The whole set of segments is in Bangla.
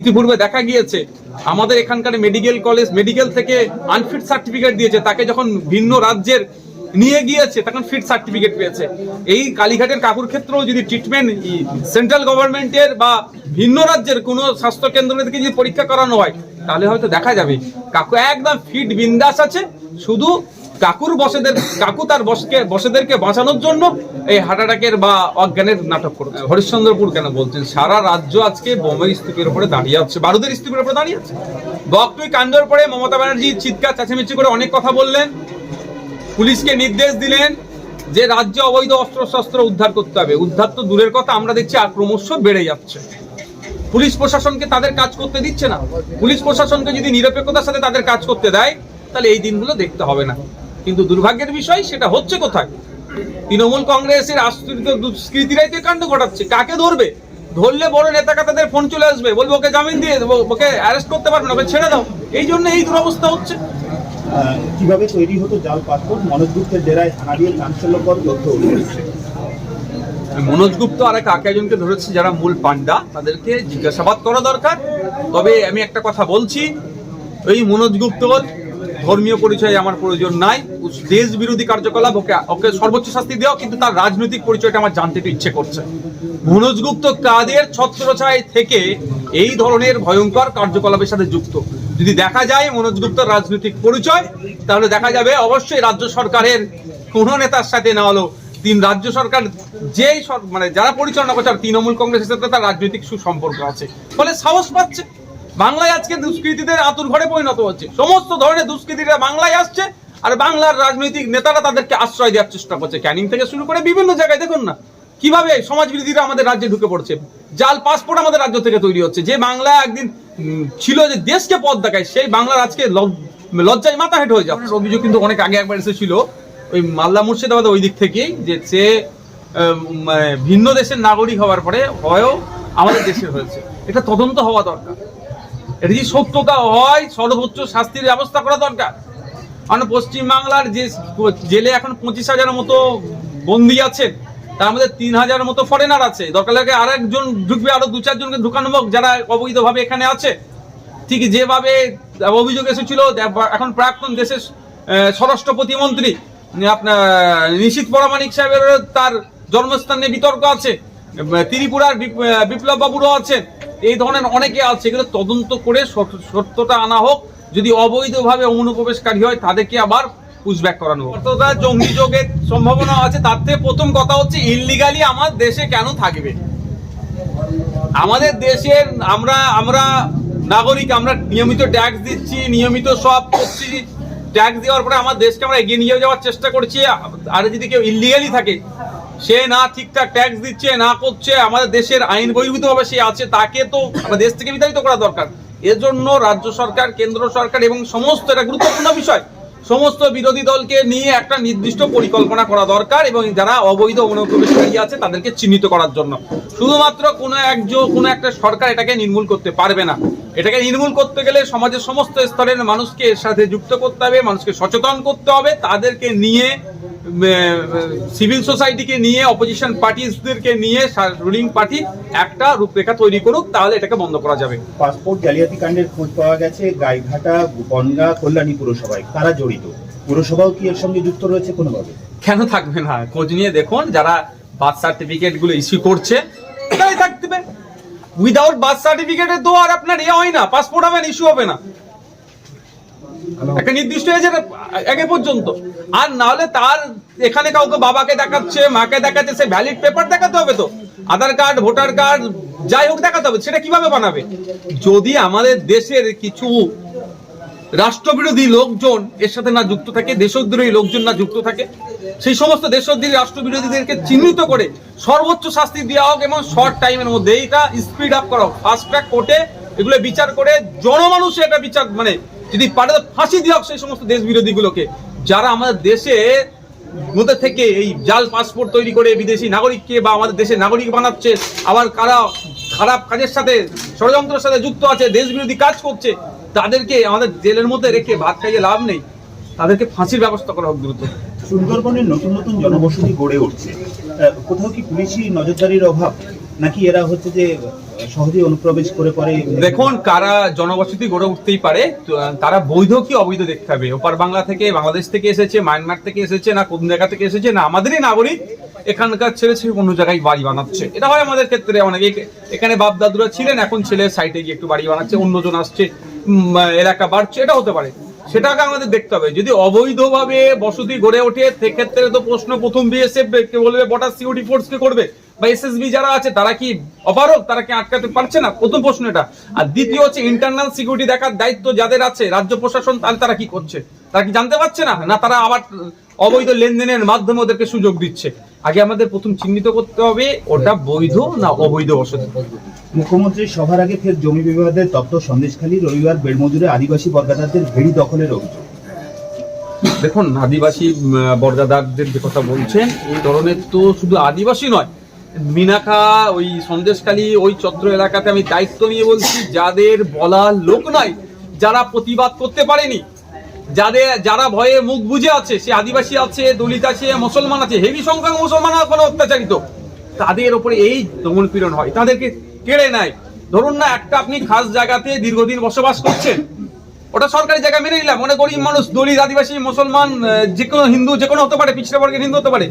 ইতিপূর্বে দেখা গিয়েছে, আমাদের এখানকার মেডিকেল কলেজ মেডিকেল থেকে আনফিট সার্টিফিকেট দিয়েছে। তাকে যখন ভিন্ন রাজ্যের নিয়ে গিয়েছে, তখন ফিট সার্টিফিকেট পেয়েছে। এই কালীঘাটের কাকুর ক্ষেত্রেও যদি ট্রিটমেন্ট সেন্ট্রাল গভর্নমেন্টের বা ভিন্ন রাজ্যের কোনো স্বাস্থ্য কেন্দ্র থেকে যদি পরীক্ষা করানো হয়, তাহলে হয়তো দেখা যাবে। কাকু একদম ফিট বিন্দাস আছে, শুধু কাকুর বসেদের, কাকু তার বসকে, বসেদেরকে বাঁচানোর জন্য এই হার্ট অ্যাটাকের বা অজ্ঞানের নাটক করে হরিশ্চন্দ্রপুর কেন বলছেন? সারা রাজ্য আজকে বোমের স্তূপের উপরে দাঁড়িয়ে আছে, বারুদের স্তূপের উপরে দাঁড়িয়ে আছে। বকটুই কাণ্ডের পরে মমতা ব্যানার্জি চিৎকার, চেঁচামেচি করে অনেক কথা বললেন। পুলিশকে নির্দেশ দিলেন যে রাজ্যে অবৈধ অস্ত্র শস্ত্র উদ্ধার করতে হবে। উদ্ধার তো দূরের কথা, আমরা দেখছি আর ক্রমশ বেড়ে যাচ্ছে। পুলিশ প্রশাসনকে তাদের কাজ করতে দিচ্ছে না। পুলিশ প্রশাসনকে যদি নিরপেক্ষতার সাথে তাদের কাজ করতে দেয়, তাহলে এই দিনগুলো দেখতে হবে না। কিন্তু দুর্ভাগ্যের বিষয় সেটা হচ্ছে কোথায়? তৃণমূল কংগ্রেসের আশ্রিত দুষ্কৃতিরাই তো কাণ্ড ঘটাচ্ছে। কাকে ধরবে? ধরলে বড় নেতা কাতাদের ফোন চলে আসবে। বলবে ওকে জামিন দিয়ে দেবো ওকে অ্যারেস্ট করতে পারবে না ওকে ছেড়ে দাও। এই জন্য এই দুরবস্থা হচ্ছে। কীভাবে তৈরি হতো জাল পাসপোর্ট? মনোজ গুপ্তের ডেরায় হানা দিয়ে চাঞ্চল্যকর তথ্য মনোজ গুপ্ত আর এক একজনকে ধরেছে যারা মূল পান্ডা তাদেরকে জিজ্ঞাসাবাদ করা দরকার। তবে আমি একটা কথা বলছি ওই মনোজ গুপ্ত ধর্মীয় পরিচয় আমার প্রয়োজন নাই। দেশ বিরোধী কার্যকলাপ ওকে ওকে সর্বোচ্চ শাস্তি দেওয়া, কিন্তু তার রাজনৈতিক পরিচয়টা আমার জানতে ইচ্ছে করছে। মনোজ গুপ্ত কাদের ছত্রছায় থেকে এই ধরনের ভয়ঙ্কর কার্যকলাপের সাথে যুক্ত? যদি দেখা যায় মনোজ গুপ্তর রাজনৈতিক পরিচয়, তাহলে দেখা যাবে অবশ্যই রাজ্য সরকারের কোনো নেতার সাথে না হলো তিন রাজ্য সরকার যেই মানে যারা পরিচালনা করছে তৃণমূল কংগ্রেসের সাথে তার রাজনৈতিক সুসম্পর্ক আছে। ফলে সাহস পাচ্ছে। বাংলায় আজকে দুষ্কৃতীদের আতুর ঘরে পরিণত হচ্ছে। সমস্ত ধরনের দুষ্কৃতীরা বাংলায় আসছে। আর বাংলার রাজনৈতিক নেতারা তাদেরকে আশ্রয় দেওয়ার চেষ্টা করছে। ক্যানিং থেকে শুরু করে বিভিন্ন জায়গায়, দেখুন না। কীভাবে সমাজ বিরোধীরা আমাদের রাজ্যে ঢুকে পড়ছে? জাল পাসপোর্ট আমাদের রাজ্য থেকে তৈরি হচ্ছে। যে বাংলা একদিন ছিল যে দেশকে পথ দেখায়, সেই বাংলার আজকে লজ- লজ্জায় মাথা হেঁট হয়ে যাচ্ছে। অভিযোগ কিন্তু অনেক আগে একবার এসেছিল। ওই মালদা মুর্শিদাবাদ ওই দিক থেকেই, যে সে মানে ভিন্ন দেশের নাগরিক হওয়ার পরে হয়ও আমাদের দেশে হয়েছে। এটা তদন্ত হওয়া দরকার। এটা যদি সত্যতা হয়, সর্বোচ্চ শাস্তির ব্যবস্থা করা দরকার। কারণ পশ্চিমবাংলার যে জেলে এখন পঁচিশ হাজার মতো বন্দি আছে, তার মধ্যে তিন হাজার মতো ফরেনার আছে। দরকার লাগে আর একজন ঢুকবে, আরও দু চারজনকে ঢুকানো হোক, যারা অবৈধভাবে এখানে আছে। ঠিক যেভাবে অভিযোগ এসেছিল এখন প্রাক্তন দেশের স্বরাষ্ট্র প্রতিমন্ত্রী আপনার, নিশীত পরামানিক সাহেবের তার জন্মস্থানে বিতর্ক আছে। ত্রিপুরার বিপ- বিপ্লব বাবুরও আছেন এই ধরনের অনেকে আছে, এগুলো তদন্ত করে সত্যটা আনা হোক। যদি অবৈধভাবে অনুপ্রবেশকারী হয়, তাদেরকে আবার পুশব্যাক করানো অর্থাৎ জঙ্গি যোগের সম্ভাবনা আছে, তার থেকে প্রথম কথা হচ্ছে ইললিগালি আমার দেশে কেন থাকবে? আমাদের দেশের আমরা আমরা নাগরিক, আমরা নিয়মিত ট্যাক্স দিচ্ছি, নিয়মিত সব করছি। ট্যাক্স দেওয়ার পরে আমার দেশকে আমরা এগিয়ে নিয়ে যাওয়ার চেষ্টা করছি। আর যদি কেউ ইলিগালি থাকে, সে না ঠিকঠাক ট্যাক্স দিচ্ছে, না করছে, আমাদের দেশের আইন বহির্ভূতভাবে সে আছে, তাকে তো আমাদের দেশ থেকে বিতাড়িত করা দরকার। এর জন্য রাজ্য সরকার, কেন্দ্র সরকার এবং সমস্ত, এটা গুরুত্বপূর্ণ বিষয়, সমস্ত বিরোধী দলকে নিয়ে একটা নির্দিষ্ট পরিকল্পনা করা দরকার এবং যারা অবৈধ অনুপ্রবেশকারী আছে তাদেরকে চিহ্নিত করার জন্য। শুধুমাত্র কোনো একজন কোনো একটা সরকার এটাকে নির্মূল করতে পারবে না। এটাকে নির্মূল করতে গেলে সমাজের সমস্ত স্তরের মানুষকে এর সাথে যুক্ত করতে হবে, মানুষকে সচেতন করতে হবে, তাদেরকে নিয়ে সিভিল সোসাইটিকে নিয়ে অপোজিশন পার্টিসদেরকে নিয়ে রুলিং পার্টি একটা রূপরেখা তৈরি করুক তাহলে এটাকে বন্ধ করা যাবে। পাসপোর্ট জালিয়াতি কাণ্ডের খোঁজ পাওয়া গেছে গাইঘাটা বনগা কল্যাণী পুরসভায়। তারা জড়িত? পুরসভাও কি এর সঙ্গে যুক্ত রয়েছে কোনোভাবে? কেন থাকবে না? খোঁজ নিয়ে দেখুন যারা বার্থ সার্টিফিকেটগুলো ইস্যু করছে তাই থাকবে উইদাউট বার্থ সার্টিফিকেটের তো আর আপনার এ হয় না পাসপোর্ট হবে না ইস্যু হবে না। একটা নির্দিষ্ট এজের আগে পর্যন্ত। আর না হলে তার এখানে কাউকে বাবাকে দেখাচ্ছে, মাকে দেখাচ্ছে, সে ভ্যালিড পেপার দেখাতে হবে তো। আধার কার্ড ভোটার কার্ড যাই হোক দেখাতে হবে, সেটা কীভাবে বানাবে? যদি আমাদের দেশের কিছু রাষ্ট্রবিরোধী লোকজন এর সাথে না যুক্ত থাকে, দেশদ্রোহী লোকজন না যুক্ত থাকে, সেই সমস্ত দেশদ্রোহী রাষ্ট্রবিরোধীদেরকে চিহ্নিত করে সর্বোচ্চ শাস্তি দেওয়া হোক এবং শর্ট টাইমের মধ্যে এইটা স্পিড আপ করা হোক। ফাস্ট ট্র্যাক কোর্টে এগুলো বিচার করে জনমানুষ এটা বিচার মানে যদি পারে ফাঁসি দেওয়া হোক সেই সমস্ত দেশ বিরোধীগুলোকে, যারা আমাদের দেশে মধ্যে থেকে এই জাল পাসপোর্ট তৈরি করে বিদেশি নাগরিককে বা আমাদের দেশে নাগরিক বানাচ্ছে, আবার কারা খারাপ কাজের সাথে, ষড়যন্ত্রের সাথে যুক্ত আছে, দেশ বিরোধী কাজ করছে, তাদেরকে আমাদের জেলের মধ্যে রেখে ভাত খাইয়ে লাভ নেই। তাদেরকে ফাঁসির ব্যবস্থা করা হোক দ্রুত। সুন্দরবনের নতুন নতুন জনবসতি গড়ে উঠছে। কোথাও কি পুলিশি নজরদারির অভাব? নাকি এরা হচ্ছে যে সহজেই অনুপ্রবেশ করে পরে দেখুন কারা জনবসতি গড়ে উঠতেই পারে তারা বৈধ কি অবৈধ দেখতে হবে? ওপার বাংলা থেকে বাংলাদেশ থেকে এসেছে মায়ানমার থেকে এসেছে না কোন জায়গা থেকে এসেছে না আমাদেরই নাগরিক এখানকার ছেলে ছেলে অন্য জায়গায় বাড়ি বানাচ্ছে। এটা হয় আমাদের ক্ষেত্রে অনেকে এখানে বাপ দাদুরা ছিলেন এখন ছেলে সাইটে গিয়ে একটু বাড়ি বানাচ্ছে অন্যজন আসছে এলাকা বাড়ছে এটা হতে পারে। সেটাকে আমাদের দেখতে হবে। যদি অবৈধভাবে বসতি গড়ে ওঠে সেক্ষেত্রে তো প্রশ্ন প্রথম বিএসএফ কে বলবে বর্ডার সিকিউরিটি ফোর্স কে করবে। বা এসএসবি যারা আছে তারা কি অপারক তারা কি আটকাতে পারছে না? প্রথম প্রশ্ন এটা। আর দ্বিতীয় হচ্ছে ইন্টারনাল সিকিউরিটি দেখার দায়িত্ব যাদের আছে রাজ্য প্রশাসন তাহলে তারা কি করছে? তারা কি জানতে পারছে না? না তারা আবার অবৈধ লেনদেনের মাধ্যমে ওদেরকে সুযোগ দিচ্ছে? আগে আমাদের প্রথম চিহ্নিত করতে হবে ওটা বৈধ না অবৈধ বসতি মুখ্যমন্ত্রীর সভার আগে ফের জমি বিবাদের তপ্ত সন্দেশখালী রবিবার বেড়মজুরে আদিবাসী বর্গাদারদের ভেড়ি দখলের অভিযোগ। দেখুন আদিবাসী উম, বর্গাদারদের যে কথা বলছেন এই ধরনের তো শুধু আদিবাসী নয় মিনাখা ওই সন্দেশখালী, ওই চত্র এলাকাতে আমি দায়িত্ব নিয়ে বলছি, যাদের বলার লোক নাই, যারা প্রতিবাদ করতে পারেনি, যাদের, যারা ভয়ে মুখ বুঝে আছে, সে আদিবাসী আছে, দলিত আছে, মুসলমান আছে হেভি সংখ্যক মুসলমান কোনো অত্যাচারিত, তাদের উপরে এই দমন পীড়ন হয়, তাদেরকে কেড়ে নেয়। ধরুন না, একটা আপনি খাস জায়গাতে দীর্ঘদিন বসবাস করছেন, ওটা সরকারি জায়গা মেনে নিলাম, অনেক গরিব মানুষ, দলিত, আদিবাসী, মুসলমান যে কোনো হিন্দু, যে কোনো হতে পারে, পিছড়ে বর্গের হিন্দু হতে পারে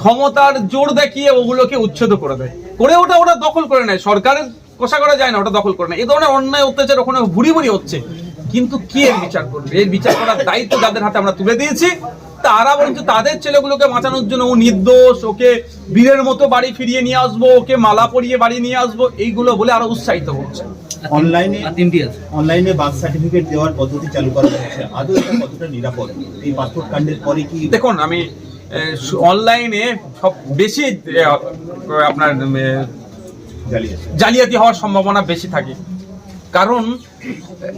ক্ষমতার জোর দেখিয়ে ওগুলোকে উচ্ছেদ করে দেয়। করে ওটা ওটা দখল করে নেয়। সরকারের কোষা করা যায় না ওটা দখল করে নেয়। এই ধরনের অন্যায় অত্যাচার ওখানে ভুড়ি ভুড়ি হচ্ছে। কিন্তু কি এর বিচার করবে? এর বিচার করার দায়িত্ব যাদের হাতে আমরা তুলে দিয়েছি তারা বরঞ্চ তাদের ছেলেগুলোকে বাঁচানোর জন্য ও নির্দোষ ওকে বীরের মতো বাড়ি ফিরিয়ে নিয়ে আসব ওকে মালা পরিয়ে বাড়ি নিয়ে আসব এইগুলো বলে আরও উৎসাহিত হচ্ছে। অনলাইনে তিনটি আছে। অনলাইনে বার্থ সার্টিফিকেট দেওয়ার পদ্ধতি চালু করা হচ্ছে। আদৌ এটা কতটা নিরাপদ? এই পাসপোর্ট কাণ্ডের পরে কি দেখুন আমি অনলাইনে সব বেশি আপনার জালিয়াতি হওয়ার সম্ভাবনা বেশি থাকে। কারণ,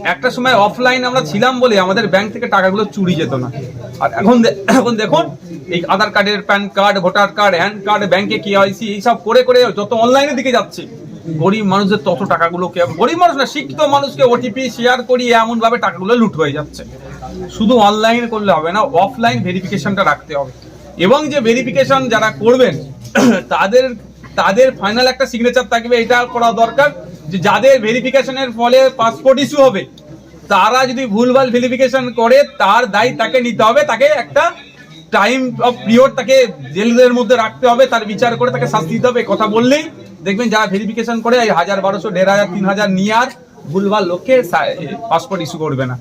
একটা সময় অফলাইন আমরা ছিলাম বলে আমাদের ব্যাংক থেকে টাকাগুলো চুরি যেত না। আর এখন এখন দেখুন, এই আধার কার্ডের pan card voter card hand card ব্যাংকে কেওয়াইসি এইসব করে করে যত অনলাইনের দিকে যাচ্ছে, গরিব মানুষদের তত টাকাগুলো কে, গরিব মানুষ না, শিক্ষিত মানুষকে ওটিপি শেয়ার করি এমন ভাবে টাকাগুলো লুট হয়ে যাচ্ছে। শুধু অনলাইন করলে হবে না অফলাইন ভেরিফিকেশনটা রাখতে হবে। এবং যে ভেরিফিকেশন যারা করবেন, তাদের তাদের ফাইনাল একটা সিগনেচার থাকবে, এটা করা দরকার যে যাদের ভেরিফিকেশনের ফলে পাসপোর্ট ইস্যু হবে, তারা যদি ভুলভাল ভেরিফিকেশন করে, তার দায়ী তাকে নিতে হবে, তাকে একটা টাইম অফ পিরিয়ড তাকে জেলের মধ্যে রাখতে হবে, তার বিচার করে তাকে শাস্তি দিতে হবে কথা বললেই দেখবেন যারা ভেরিফিকেশন করে, এই হাজার বারোশো, দেড় হাজার, তিন হাজার নিয়ে আর ভুলভাল লোককে পাসপোর্ট ইস্যু করবে না।